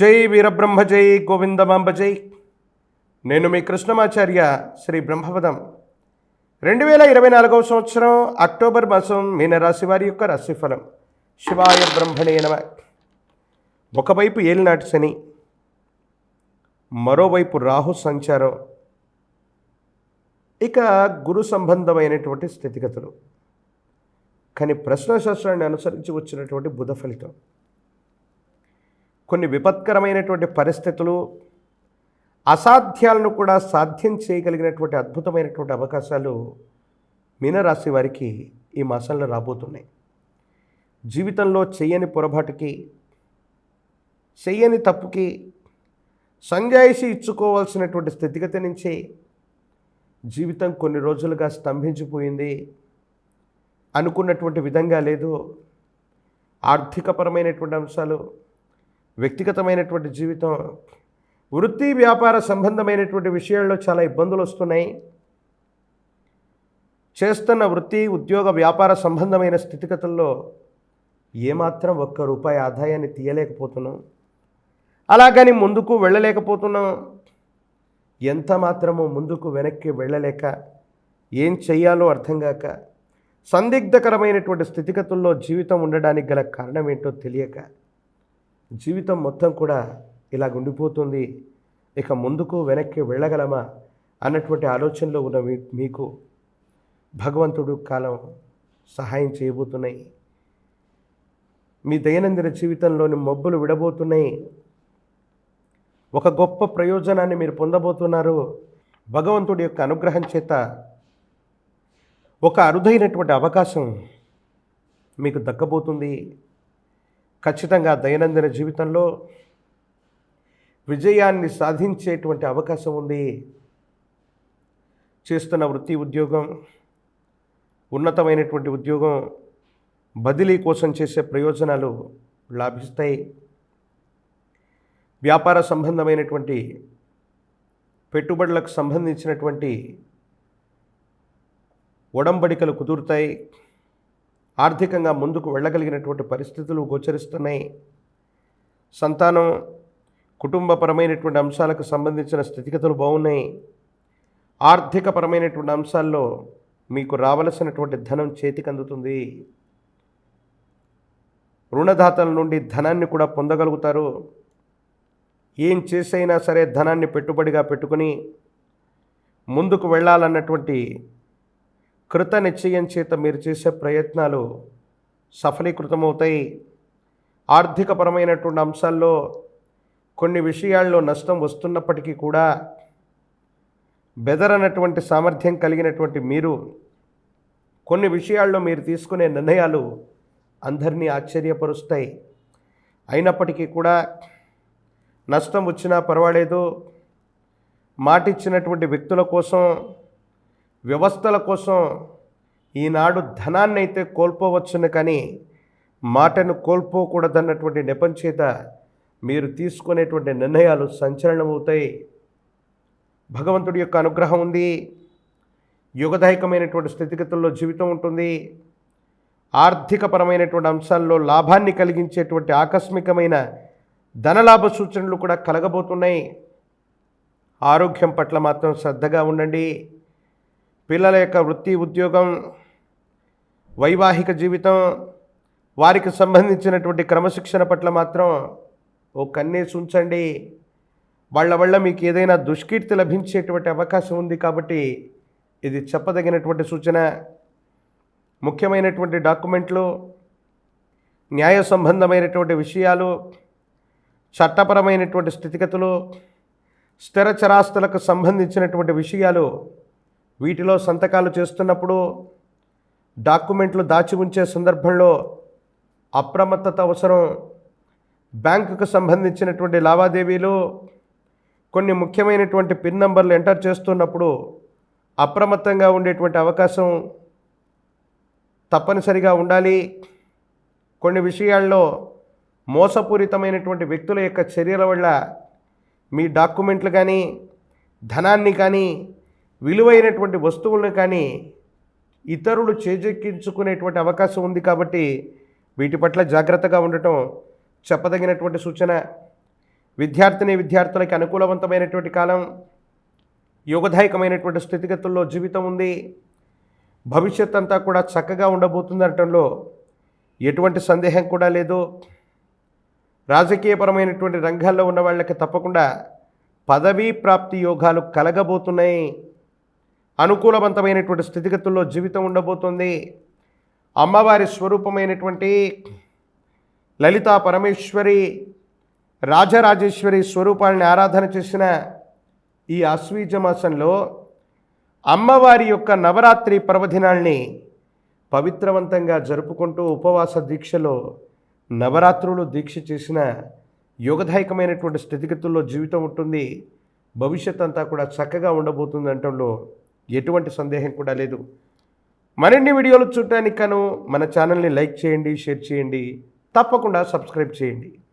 జై వీరబ్రహ్మ జై గోవిందమాంబ జై. నేను మీ కృష్ణమాచార్య శ్రీ బ్రహ్మపదం. రెండు వేల ఇరవై నాలుగవ సంవత్సరం అక్టోబర్ మాసం మీనరాశి వారి యొక్క రాశిఫలం. శివాయ బ్రహ్మణే నమ. ఒకవైపు ఏలినాటి శని మరోవైపు రాహు సంచారం. ఇక గురు సంబంధమైనటువంటి స్థితిగతులు. కానీ ప్రశ్నశాస్త్రాన్ని అనుసరించి వచ్చినటువంటి బుధ ఫలితం. కొన్ని విపత్కరమైనటువంటి పరిస్థితులు అసాధ్యాలను కూడా సాధ్యం చేయగలిగినటువంటి అద్భుతమైనటువంటి అవకాశాలు మీనరాశి వారికి ఈ మాసంలో రాబోతున్నాయి. జీవితంలో చేయని పొరపాటుకి చెయ్యని తప్పుకి సంజాయిషి ఇచ్చుకోవాల్సినటువంటి స్థితిగతి నుంచి జీవితం కొన్ని రోజులుగా స్తంభించిపోయింది. అనుకున్నటువంటి విధంగా లేదు. ఆర్థికపరమైనటువంటి అంశాలు వ్యక్తిగతమైనటువంటి జీవితం వృత్తి వ్యాపార సంబంధమైనటువంటి విషయాల్లో చాలా ఇబ్బందులు వస్తున్నాయి. చేస్తున్న వృత్తి ఉద్యోగ వ్యాపార సంబంధమైన స్థితిగతుల్లో ఏమాత్రం ఒక్క రూపాయి ఆదాయాన్ని తీయలేకపోతున్నాం. అలాగని ముందుకు వెళ్ళలేకపోతున్నాం. ఎంత మాత్రమో ముందుకు వెనక్కి వెళ్ళలేక ఏం చేయాలో అర్థం కాక సందిగ్ధకరమైనటువంటి స్థితిగతుల్లో జీవితం ఉండడానికి గల కారణం ఏంటో తెలియక జీవితం మొత్తం కూడా ఇలా ఉండిపోతుంది ఇక ముందుకు వెనక్కి వెళ్ళగలమా అన్నటువంటి ఆలోచనలో ఉన్న మీకు భగవంతుడు కాలం సహాయం చేయబోతున్నాయి. మీ దైనందిన జీవితంలోని మబ్బులు విడబోతున్నాయి. ఒక గొప్ప ప్రయోజనాన్ని మీరు పొందబోతున్నారు. భగవంతుడి యొక్క అనుగ్రహం చేత ఒక అరుదైనటువంటి అవకాశం మీకు దక్కబోతుంది. ఖచ్చితంగా దైనందిన జీవితంలో విజయాన్ని సాధించేటువంటి అవకాశం ఉంది. చేస్తున్న వృత్తి ఉద్యోగం ఉన్నతమైనటువంటి ఉద్యోగం బదిలీ కోసం చేసే ప్రయోజనాలు లాభిస్తాయి. వ్యాపార సంబంధమైనటువంటి పెట్టుబడులకు సంబంధించినటువంటి ఒడంబడికలు కుదురుతాయి. ఆర్థికంగా ముందుకు వెళ్ళగలిగినటువంటి పరిస్థితులు గోచరిస్తున్నాయి. సంతానం కుటుంబపరమైనటువంటి అంశాలకు సంబంధించిన స్థితిగతులు బాగున్నాయి. ఆర్థికపరమైనటువంటి అంశాల్లో మీకు రావలసినటువంటి ధనం చేతికి అందుతుంది. రుణదాతల నుండి ధనాన్ని కూడా పొందగలుగుతారు. ఏం చేసైనా సరే ధనాన్ని పెట్టుబడిగా పెట్టుకుని ముందుకు వెళ్ళాలన్నటువంటి కృత నిశ్చయం చేత మీరు చేసే ప్రయత్నాలు సఫలీకృతమవుతాయి. ఆర్థికపరమైనటువంటి అంశాల్లో కొన్ని విషయాల్లో నష్టం వస్తున్నప్పటికీ కూడా బెదరనటువంటి సామర్థ్యం కలిగినటువంటి మీరు కొన్ని విషయాల్లో మీరు తీసుకునే నిర్ణయాలు అందరినీ ఆశ్చర్యపరుస్తాయి. అయినప్పటికీ కూడా నష్టం వచ్చినా పర్వాలేదు. మాటిచ్చినటువంటి వ్యక్తుల కోసం వ్యవస్థల కోసం ఈనాడు ధనాన్ని అయితే కోల్పోవచ్చును కానీ మాటను కోల్పోకూడదన్నటువంటి నెపంచేత మీరు తీసుకునేటువంటి నిర్ణయాలు సంచలనమవుతాయి. భగవంతుడి యొక్క అనుగ్రహం ఉంది. యుగదాయకమైనటువంటి స్థితిగతుల్లో జీవితం ఉంటుంది. ఆర్థికపరమైనటువంటి అంశాల్లో లాభాన్ని కలిగించేటువంటి ఆకస్మికమైన ధనలాభ సూచనలు కూడా కలగబోతున్నాయి. ఆరోగ్యం పట్ల మాత్రం శ్రద్ధగా ఉండండి. పిల్లల యొక్క వృత్తి ఉద్యోగం వైవాహిక జీవితం వారికి సంబంధించినటువంటి క్రమశిక్షణ పట్ల మాత్రం ఓ కన్నేసి ఉంచండి వాళ్ళ వల్ల మీకు ఏదైనా దుష్కీర్తి లభించేటువంటి అవకాశం ఉంది కాబట్టి ఇది చెప్పదగినటువంటి సూచన. ముఖ్యమైనటువంటి డాక్యుమెంట్లు న్యాయ సంబంధమైనటువంటి విషయాలు చట్టపరమైనటువంటి స్థితిగతులు స్థిర చరాస్తులకు సంబంధించినటువంటి విషయాలు వీటిలో సంతకాలు చేస్తున్నప్పుడు డాక్యుమెంట్లు దాచి ఉంచే సందర్భంలో అప్రమత్తత అవసరం. బ్యాంకుకు సంబంధించినటువంటి లావాదేవీలు కొన్ని ముఖ్యమైనటువంటి పిన్ నంబర్లు ఎంటర్ చేస్తున్నప్పుడు అప్రమత్తంగా ఉండేటువంటి అవకాశం తప్పనిసరిగా ఉండాలి. కొన్ని విషయాల్లో మోసపూరితమైనటువంటి వ్యక్తుల యొక్క చర్యల వల్ల మీ డాక్యుమెంట్లు కానీ ధనాన్ని కానీ విలువైనటువంటి వస్తువులను కానీ ఇతరులు చేజెక్కించుకునేటువంటి అవకాశం ఉంది కాబట్టి వీటి పట్ల జాగ్రత్తగా ఉండటం చెప్పదగినటువంటి సూచన. విద్యార్థిని విద్యార్థులకి అనుకూలవంతమైనటువంటి కాలం యోగదాయకమైనటువంటి స్థితిగతుల్లో జీవితం ఉంది. భవిష్యత్ అంతా కూడా చక్కగా ఉండబోతుందనటంలో ఎటువంటి సందేహం కూడా లేదు. రాజకీయపరమైనటువంటి రంగాల్లో ఉన్న వాళ్ళకి తప్పకుండా పదవీ ప్రాప్తి యోగాలు కలగబోతున్నాయి. అనుకూలవంతమైనటువంటి స్థితిగతుల్లో జీవితం ఉండబోతుంది. అమ్మవారి స్వరూపమైనటువంటి లలితా పరమేశ్వరి రాజరాజేశ్వరి స్వరూపాలని ఆరాధన చేసిన ఈ ఆశ్వీజ మాసంలో అమ్మవారి యొక్క నవరాత్రి పర్వదినాల్ని పవిత్రవంతంగా జరుపుకుంటూ ఉపవాస దీక్షలో నవరాత్రులు దీక్ష చేసిన యోగదాయకమైనటువంటి స్థితిగతుల్లో జీవితం ఉంటుంది. భవిష్యత్ అంతా కూడా చక్కగా ఉండబోతుంది అంటంలో ఎటువంటి సందేహం కూడా లేదు. మరిన్ని వీడియోలు చూడటానికి కను మన ఛానల్ని లైక్ చేయండి షేర్ చేయండి. తప్పకుండా సబ్స్క్రైబ్ చేయండి.